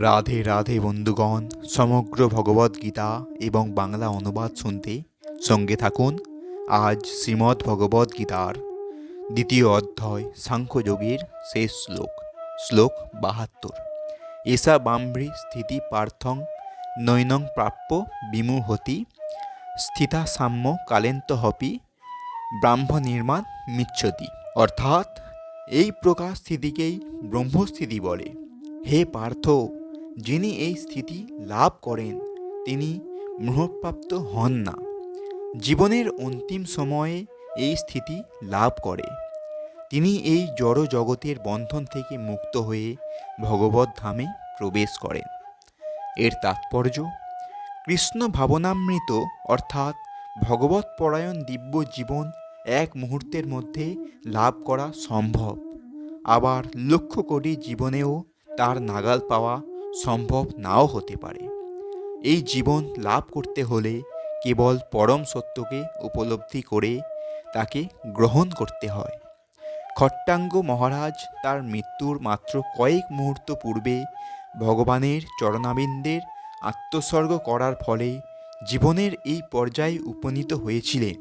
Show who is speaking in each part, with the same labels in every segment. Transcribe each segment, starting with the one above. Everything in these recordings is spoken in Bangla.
Speaker 1: রাধে রাধে বন্ধুগণ, সমগ্র ভগবদ্গীতা এবং বাংলা অনুবাদ শুনতে সঙ্গে থাকুন। আজ শ্রীমদ্ ভগবদ্গীতার দ্বিতীয় অধ্যায়, সাংখ্যযোগীর শেষ শ্লোক শ্লোক বাহাত্তর। এসা বাম্ভ্রি স্থিতি পার্থং নৈনং প্রাপ্য বিমুহতি, স্থিতা সাম্য কালেন্ত হপি, ব্রাহ্ম নির্মাণ মিচ্ছতি। অর্থাৎ এই প্রকার স্থিতিকেই ব্রহ্মস্থিতি বলে। হে পার্থ যিনি এই স্থিতি লাভ করেন, তিনি মোহপ্রাপ্ত হন না। জীবনের অন্তিম সময়ে এই স্থিতি লাভ করে। তিনি এই জড় জগতের বন্ধন থেকে মুক্ত হয়ে ভগবত ধামে প্রবেশ করেন। এর তাৎপর্য, কৃষ্ণ ভাবনামৃত অর্থাৎ ভগবত পরায়ণ দিব্য জীবন এক মুহূর্তের মধ্যে লাভ করা সম্ভব। আবার লক্ষ কোটি জীবনেও তার নাগাল পাওয়া সম্ভব নাও হতে পারে। এই জীবন লাভ করতে হলে কেবল পরম সত্যকে উপলব্ধি করে তাকে গ্রহণ করতে হয়। খট্টাঙ্গ মহারাজ তার মৃত্যুর মাত্র কয়েক মুহূর্ত পূর্বে ভগবানের চরণাবিন্দের আত্মস্বর্গ করার ফলে জীবনের এই পর্যায়ে উপনীত হয়েছিলেন।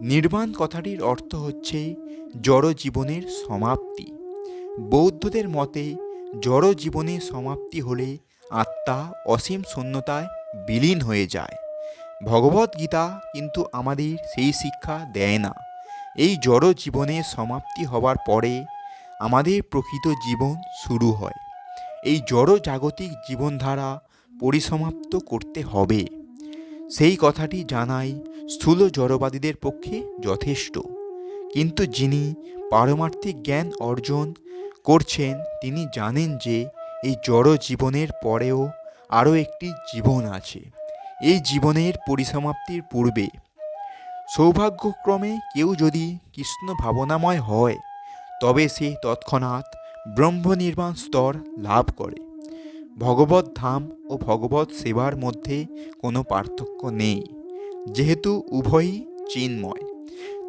Speaker 1: নির্বাণ কথাটির অর্থ হচ্ছে জড় জীবনের সমাপ্তি। বৌদ্ধদের মতে জড় জীবনের সমাপ্তি হলে আত্মা অসীম শূন্যতায় বিলীন হয়ে যায়। ভগবত গীতা কিন্তু আমাদের সেই শিক্ষা দেয় না। এই জড় জীবনের সমাপ্তি হওয়ার পরে আমাদের প্রকৃত জীবন শুরু হয়। এই জড় জাগতিক জীবনধারা পরিসমাপ্ত করতে হবে। সেই কথাটি জানাই স্থূল জড়বাদীদের পক্ষে যথেষ্ট। কিন্তু যিনি পারমার্থিক জ্ঞান অর্জন করছেন, তিনি জানেন যে এই জড় জীবনের পরেও আরও একটি জীবন আছে। এই জীবনের পরিসমাপ্তির পূর্বে। সৌভাগ্যক্রমে কেউ যদি কৃষ্ণ ভাবনাময় হয়, তবে সে তৎক্ষণাৎ ব্রহ্ম নির্বাণ স্তর লাভ করে। ভগবত ধাম ও ভগবত সেবার মধ্যে কোনো পার্থক্য নেই। যেহেতু উভয়ই চিন্ময়।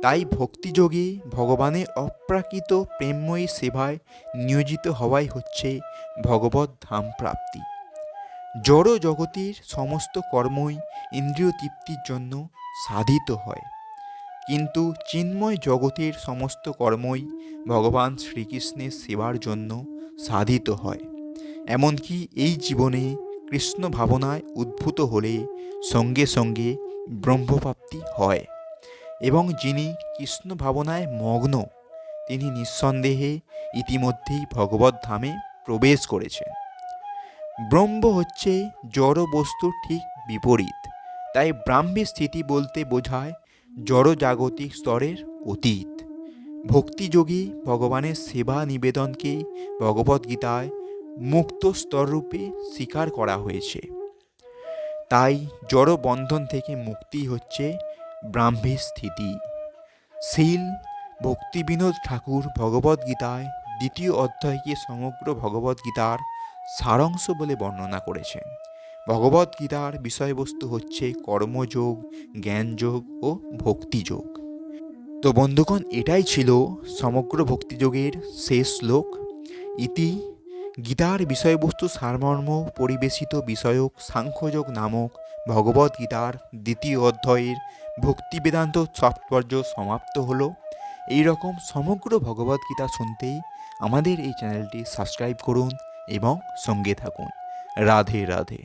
Speaker 1: তাই ভক্তিযোগে ভগবানের অপ্রাকৃত প্রেমময়ী সেবায় নিয়োজিত হওয়াই হচ্ছে ভগবত ধাম প্রাপ্তি জড় জগতের সমস্ত কর্মই ইন্দ্রিয় তৃপ্তির জন্য সাধিত হয়। কিন্তু চিন্ময় জগতের সমস্ত কর্মই ভগবান শ্রীকৃষ্ণের সেবার জন্য সাধিত হয়। এমনকি এই জীবনে কৃষ্ণ ভাবনায় উদ্ভূত হলে সঙ্গে সঙ্গে ব্রহ্মপ্রাপ্তি হয়। এবং যিনি কৃষ্ণ ভাবনায় মগ্ন, তিনি নিঃসন্দেহে ইতিমধ্যেই ভগবত ধামে প্রবেশ করেছেন। ব্রহ্ম হচ্ছে জড় বস্তুর ঠিক বিপরীত, তাই ব্রাহ্মী স্থিতি বলতে বোঝায় জড় জাগতিক স্তরের অতীত। ভক্তিযোগী ভগবানের সেবা নিবেদনকে ভগবদ্গীতায় মুক্ত স্তররূপে স্বীকার করা হয়েছে। তাই জড় বন্ধন থেকে মুক্তি হচ্ছে ব্রাহ্মী স্থিতি। শীল ভক্তিবিনোদ ঠাকুর ভগবদ্গীতায় দ্বিতীয় অধ্যায়কে সমগ্র ভগবদ্গীতার সারাংশ বলে বর্ণনা করেছেন। ভগবদ্গীতার বিষয়বস্তু হচ্ছে কর্মযোগ, জ্ঞানযোগ ও ভক্তিযোগ। তো বন্ধুগণ, এটাই ছিল সমগ্র ভক্তিযোগের শেষ শ্লোক। ইতি গীতার বিষয়বস্তু সারমর্ম পরিবেশিত বিষয়ক সাংখ্যযোগ নামক ভগবদ্গীতার দ্বিতীয় অধ্যায়ের ভক্তিবেদান্ত তাৎপর্য সমাপ্ত হলো। এই রকম সমগ্র ভগবদ্গীতা শুনতেই আমাদের এই চ্যানেলটি সাবস্ক্রাইব করুন এবং সঙ্গে থাকুন। রাধে রাধে।